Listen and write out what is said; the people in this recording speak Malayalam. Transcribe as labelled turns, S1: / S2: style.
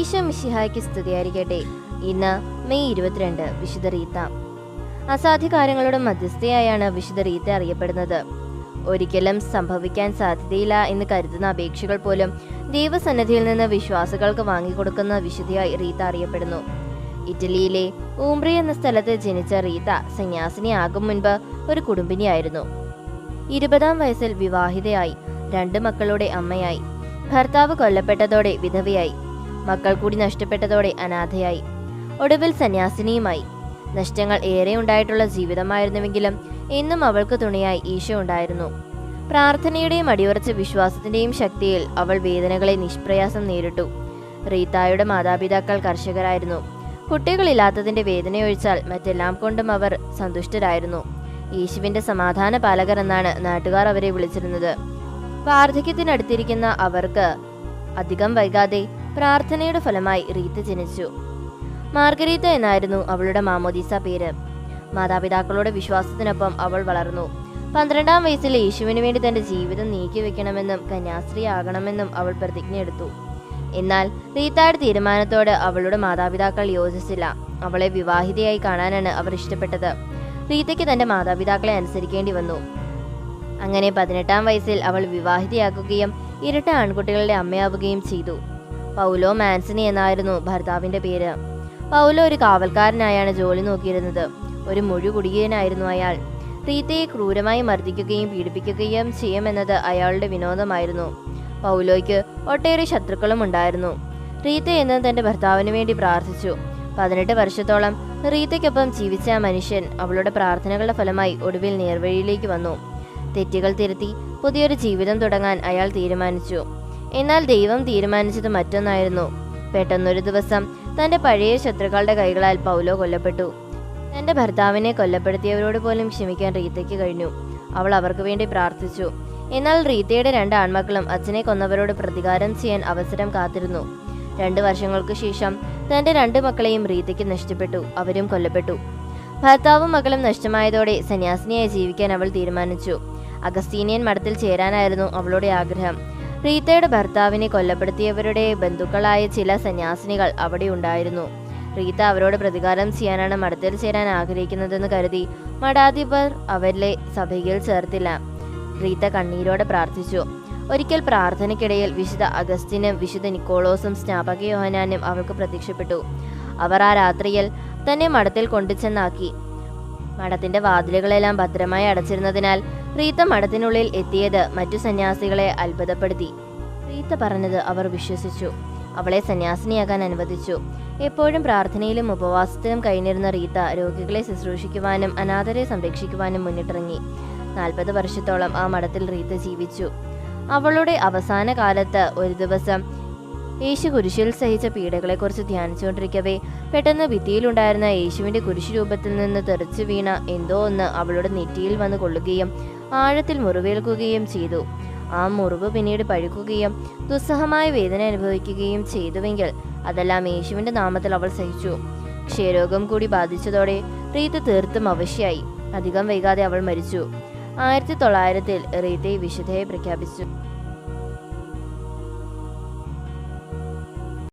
S1: ഈശോ മിശിഹായ്ക്ക് സ്തുതിയായിരിക്കട്ടെ. ഇന്ന് മെയ് ഇരുപത്തിരണ്ട് വിശുദ്ധ റീത്ത. അസാധ്യ കാര്യങ്ങളുടെ മധ്യസ്ഥയായാണ് വിശുദ്ധ റീത്ത അറിയപ്പെടുന്നത്. ഒരിക്കലും സംഭവിക്കാൻ സാധ്യതയില്ല എന്ന് കരുതുന്ന അപേക്ഷകൾ പോലും ദൈവസന്നിധിയിൽ നിന്ന് വിശ്വാസികൾക്ക് വാങ്ങിക്കൊടുക്കുന്ന വിശുദ്ധിയായി റീത്ത അറിയപ്പെടുന്നു. ഇറ്റലിയിലെ ഊംബ്രി എന്ന സ്ഥലത്ത് ജനിച്ച റീത്ത സന്യാസിനിയാകും മുൻപ് ഒരു കുടുംബിനിയായിരുന്നു. ഇരുപതാം വയസ്സിൽ വിവാഹിതയായി രണ്ട് മക്കളുടെ അമ്മയായി ഭർത്താവ് കൊല്ലപ്പെട്ടതോടെ വിധവയായി. മക്കൾ കൂടി നഷ്ടപ്പെട്ടതോടെ അനാഥയായി. ഒടുവിൽ സന്യാസിനിയുമായി. നഷ്ടങ്ങൾ ഏറെ ഉണ്ടായിട്ടുള്ള ജീവിതമായിരുന്നുവെങ്കിലും എന്നും അവൾക്ക് തുണയായി ഈശോ ഉണ്ടായിരുന്നു. പ്രാർത്ഥനയുടെയും അടിയുറച്ച വിശ്വാസത്തിന്റെയും ശക്തിയിൽ അവൾ വേദനകളെ നിഷ്പ്രയാസം നേരിട്ടു. റീത്തായുടെ മാതാപിതാക്കൾ കർഷകരായിരുന്നു. കുട്ടികളില്ലാത്തതിന്റെ വേദനയൊഴിച്ചാൽ മറ്റെല്ലാം കൊണ്ടും അവർ സന്തുഷ്ടരായിരുന്നു. യേശുവിന്റെ സമാധാന പാലകർ എന്നാണ് നാട്ടുകാർ അവരെ വിളിച്ചിരുന്നത്. വാർദ്ധക്യത്തിനടുത്തിരിക്കുന്ന അവർക്ക് അധികം വൈകാതെ പ്രാർത്ഥനയുടെ ഫലമായി റീത്ത് ജനിച്ചു. മാർഗരീത്ത എന്നായിരുന്നു അവളുടെ മാമോദീസ പേര്. മാതാപിതാക്കളുടെ വിശ്വാസത്തിനൊപ്പം അവൾ വളർന്നു. പന്ത്രണ്ടാം വയസ്സിൽ യേശുവിന് വേണ്ടി തന്റെ ജീവിതം നീക്കിവെക്കണമെന്നും കന്യാസ്ത്രീ ആകണമെന്നും അവൾ പ്രതിജ്ഞയെടുത്തു എന്നാൽ റീത്തയുടെ തീരുമാനത്തോട് അവളുടെ മാതാപിതാക്കൾ യോജിച്ചില്ല. അവളെ വിവാഹിതയായി കാണാനാണ് അവർ ഇഷ്ടപ്പെട്ടത്. റീത്തയ്ക്ക് തന്റെ മാതാപിതാക്കളെ അനുസരിക്കേണ്ടി വന്നു. അങ്ങനെ പതിനെട്ടാം വയസ്സിൽ അവൾ വിവാഹിതയാക്കുകയും ഇരട്ട ആൺകുട്ടികളുടെ അമ്മയാവുകയും ചെയ്തു. പൗലോ മാൻസണി എന്നായിരുന്നു ഭർത്താവിന്റെ പേര്. പൗലോ ഒരു കാവൽക്കാരനായാണ് ജോലി നോക്കിയിരുന്നത്. ഒരു മുഴുകുടിയനായിരുന്നു അയാൾ. റീത്തയെ ക്രൂരമായി മർദ്ദിക്കുകയും പീഡിപ്പിക്കുകയും ചെയ്യുമെന്നത് അയാളുടെ വിനോദമായിരുന്നു. പൗലോയ്ക്ക് ഒട്ടേറെ ശത്രുക്കളും ഉണ്ടായിരുന്നു. റീത്ത എന്ന് തന്റെ ഭർത്താവിന് വേണ്ടി പ്രാർത്ഥിച്ചു. പതിനെട്ട് വർഷത്തോളം റീത്തയ്ക്കൊപ്പം ജീവിച്ച ആ മനുഷ്യൻ അവളുടെ പ്രാർത്ഥനകളുടെ ഫലമായി ഒടുവിൽ നേർവഴിയിലേക്ക് വന്നു. തെറ്റുകൾ തിരുത്തി പുതിയൊരു ജീവിതം തുടങ്ങാൻ അയാൾ തീരുമാനിച്ചു. എന്നാൽ ദൈവം തീരുമാനിച്ചത് മറ്റൊന്നായിരുന്നു. പെട്ടെന്നൊരു ദിവസം തന്റെ പഴയ ശത്രുക്കളുടെ കൈകളാൽ പൗലോ കൊല്ലപ്പെട്ടു. തന്റെ ഭർത്താവിനെ കൊല്ലപ്പെടുത്തിയവരോട് പോലും ക്ഷമിക്കാൻ റീത്തയ്ക്ക് കഴിഞ്ഞു. അവൾ അവർക്ക് വേണ്ടി പ്രാർത്ഥിച്ചു. എന്നാൽ റീത്തയുടെ രണ്ട് ആൺമക്കളും അച്ഛനെ കൊന്നവരോട് പ്രതികാരം ചെയ്യാൻ അവസരം കാത്തിരുന്നു. രണ്ട് വർഷങ്ങൾക്ക് ശേഷം തന്റെ രണ്ട് മക്കളെയും റീതയ്ക്ക് നഷ്ടപ്പെട്ടു. അവരും കൊല്ലപ്പെട്ടു. ഭർത്താവും മകളും നഷ്ടമായതോടെ സന്യാസിനിയായി ജീവിക്കാൻ അവൾ തീരുമാനിച്ചു. അഗസ്തീനിയൻ മഠത്തിൽ ചേരാനായിരുന്നു അവളുടെ ആഗ്രഹം. റീത്തയുടെ ഭർത്താവിനെ കൊല്ലപ്പെടുത്തിയവരുടെ ബന്ധുക്കളായ ചില സന്യാസിനികൾ അവിടെ ഉണ്ടായിരുന്നു റീത്ത അവരോട് പ്രതികാരം ചെയ്യാനാണ് മഠത്തിൽ ചേരാൻ ആഗ്രഹിക്കുന്നതെന്ന് കരുതി മഠാധിപർ അവരിലെ സഭയിൽ ചേർത്തില്ല. റീത്ത കണ്ണീരോടെ പ്രാർത്ഥിച്ചു. ഒരിക്കൽ പ്രാർത്ഥനയ്ക്കിടയിൽ വിശുദ്ധ അഗസ്റ്റിനും വിശുദ്ധ നിക്കോളോസും സ്നാപക യോഹനാനും അവൾക്ക് പ്രത്യക്ഷപ്പെട്ടു. അവർ ആ രാത്രിയിൽ തന്നെ മഠത്തിൽ കൊണ്ടുചെന്നാക്കി. മഠത്തിന്റെ വാതിലുകളെല്ലാം ഭദ്രമായി അടച്ചിരുന്നതിനാൽ റീത്ത മഠത്തിനുള്ളിൽ എത്തിയത് മറ്റു സന്യാസികളെ അത്ഭുതപ്പെടുത്തി. റീത്ത പറഞ്ഞത് അവർ വിശ്വസിച്ചു. അവളെ സന്യാസിനിയാകാൻ അനുവദിച്ചു. എപ്പോഴും പ്രാർത്ഥനയിലും ഉപവാസത്തിലും കഴിഞ്ഞിരുന്ന റീത്ത രോഗികളെ ശുശ്രൂഷിക്കുവാനും അനാഥരെ സംരക്ഷിക്കുവാനും മുന്നിട്ടിറങ്ങി. നാൽപ്പത് വർഷത്തോളം ആ മഠത്തിൽ റീത്ത ജീവിച്ചു. അവളുടെ അവസാന കാലത്ത് ഒരു ദിവസം യേശു കുരിശിൽ സഹിച്ച പീഡകളെക്കുറിച്ച് ധ്യാനിച്ചുകൊണ്ടിരിക്കവേ പെട്ടെന്ന് ഭിത്തിയിലുണ്ടായിരുന്ന യേശുവിന്റെ കുരിശു രൂപത്തിൽ നിന്ന് തെറിച്ചു വീണ എന്തോ ഒന്ന് അവളുടെ നെറ്റിയിൽ വന്ന് കൊള്ളുകയും ആഴത്തിൽ മുറിവേൽക്കുകയും ചെയ്തു. ആ മുറിവ് പിന്നീട് പഴുക്കുകയും ദുസ്സഹമായ വേദന അനുഭവിക്കുകയും ചെയ്തുവെങ്കിൽ അതെല്ലാം യേശുവിന്റെ നാമത്തിൽ അവൾ സഹിച്ചു. ക്ഷയരോഗം കൂടി ബാധിച്ചതോടെ റീത്ത് തീർത്തും അവശ്യായി. അധികം വൈകാതെ അവൾ മരിച്ചു. ആയിരത്തി തൊള്ളായിരത്തിൽ റീത്തെ വിശുദ്ധയെ പ്രഖ്യാപിച്ചു.